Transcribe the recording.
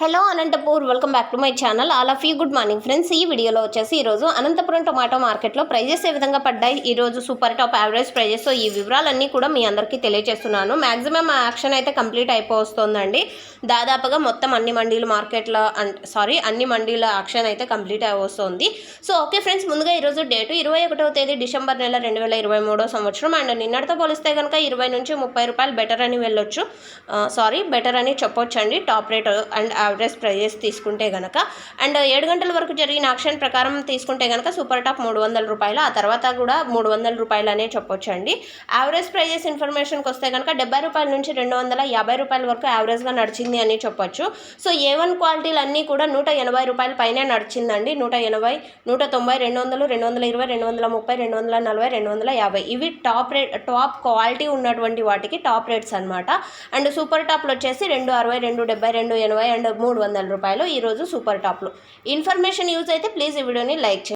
Hello Anantapur welcome back to my channel. All of you good morning friends. ఈ వీడియోలో వచ్చేసి ఈరోజు Anantapuram tomato మార్కెట్లో ప్రైజెస్ ఏ విధంగా పడ్డాయి? ఈరోజు సూపర్ టాప్ యావరేజ్ ప్రైజెస్. ఈ వివరాలన్నీ కూడా మీ అందరికీ తెలియజేస్తున్నాను. మ్యాక్సిమం యాక్షన్ అయితే కంప్లీట్ అయిపోతుందండి దాదాపుగా మొత్తం అన్ని మండీల మార్కెట్లో సారీ అన్ని మండీల యాక్షన్ అయితే కంప్లీట్ అయిపోతుంది సో ఓకే ఫ్రెండ్స్ ముందుగా ఈరోజు డేటు. ఇరవై ఒకటవ తేదీ డిసెంబర్ నెల రెండు వేల ఇరవై మూడో సంవత్సరం. అండ్ నిన్నటితో పోలిస్తే కనుక ఇరవై నుంచి ముప్పై రూపాయలు బెటర్ అని వెళ్ళొచ్చు. సారీ బెటర్ అని చెప్పొచ్చండి. Top rate and average prices తీసుకుంటే కనుక అండ్ ఏడు గంటల వరకు జరిగిన ఆక్షన్ ప్రకారం తీసుకుంటే కనుక సూపర్ టాప్ మూడు వందల రూపాయలు ఆ తర్వాత కూడా మూడు వందల రూపాయలు అనే చెప్పొచ్చు అండి యావరేజ్ ప్రైజెస్ ఇన్ఫర్మేషన్కి వస్తే కనుక డెబ్బై రూపాయల నుంచి రెండు వందల యాభై రూపాయల వరకు యావరేజ్గా నడిచింది అని చెప్పొచ్చు. సో ఏ వన్ క్వాలిటీలు అన్నీ కూడా నూట ఎనభై రూపాయల పైనే నడిచిందండి. నూట ఎనభై నూట తొంభై రెండు వందలు రెండు వందల ఇరవై రెండు వందల ముప్పై రెండు వందల నలభై రెండు వందల యాభై. ఇవి టాప్ రేట్ టాప్ క్వాలిటీ ఉన్నటువంటి వాటికి టాప్ రేట్స్ అనమాట అండ్ సూపర్ టాప్లు వచ్చేసి రెండు అరవై రెండు డెబ్బై రెండు ఎనభై అండ్ మూడు వందల రూపాయలు ఈరోజు సూపర్ టాప్లో. ఇన్ఫర్మేషన్ యూజ్ అయితే ప్లీజ్ ఈ వీడియోని లైక్ చేయండి.